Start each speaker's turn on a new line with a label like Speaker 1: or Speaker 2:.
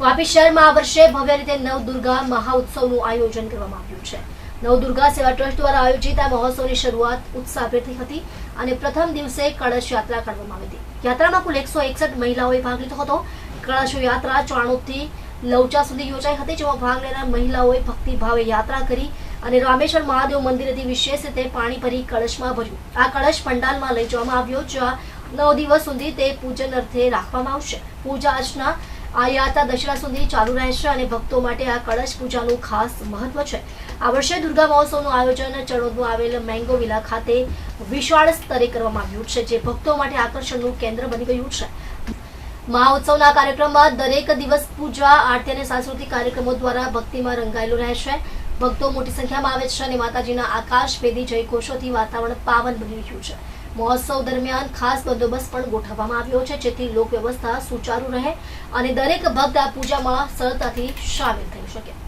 Speaker 1: વાપી શહેરમાં આ વર્ષે ભવ્ય રીતે નવદુર્ગા મહાઉત્સવનું આયોજન કરવામાં આવ્યું છે. નવદુર્ગા સેવા ટ્રસ્ટ દ્વારા આયોજિત આ મહોત્સવની શરૂઆત ઉત્સાહભેર હતી અને પ્રથમ દિવસે કળશ યાત્રા કાઢવામાં આવી હતી. યાત્રામાં કુલ એકસો એકસઠ મહિલાઓએ ભાગ લીધો હતો. કળશ યાત્રા ચાણોદથી લવચા સુધી યોજાઈ હતી, જેમાં ભાગ લેનાર મહિલાઓએ ભક્તિભાવે યાત્રા કરી અને રામેશ્વર મહાદેવ મંદિરેથી વિશેષ રીતે પાણી ભરી કળશમાં ભર્યું. આ કળશ પંડાલમાં લઈ જવામાં આવ્યો, જ્યાં નવ દિવસ સુધી તે પૂજન અર્થે રાખવામાં આવશે. પૂજા અર્ચના આ યાત્રા દશરા સુધી ચાલુ રહેશે અને ભક્તો માટે આ કળશ પૂજાનું ખાસ મહત્વ છે. આ વર્ષે દુર્ગા મહોત્સવનું આયોજન ચણોદમાં આવેલ મેંગો વિલા ખાતે વિશાળ સ્તરે કરવામાં આવ્યું છે, જે ભક્તો માટે આકર્ષણનું કેન્દ્ર બની ગયું છે. મહાઉત્સવના કાર્યક્રમમાં દરેક દિવસ પૂજા, આરતી અને સાંસ્કૃતિક કાર્યક્રમો દ્વારા ભક્તિમાં રંગાયેલું રહેશે. ભક્તો મોટી સંખ્યામાં આવે છે અને માતાજીના આકાશ ભેદી જયઘોષોથી વાતાવરણ પાવન બની રહ્યું છે. મહોત્સવ દરમિયાન ખાસ બંદોબસ્ત પણ ગોઠવવામાં આવ્યો છે, જેથી લોક વ્યવસ્થા સુચારુ રહે અને દરેક ભક્ત આ પૂજામાં સરળતાથી સામેલ થઈ શકે.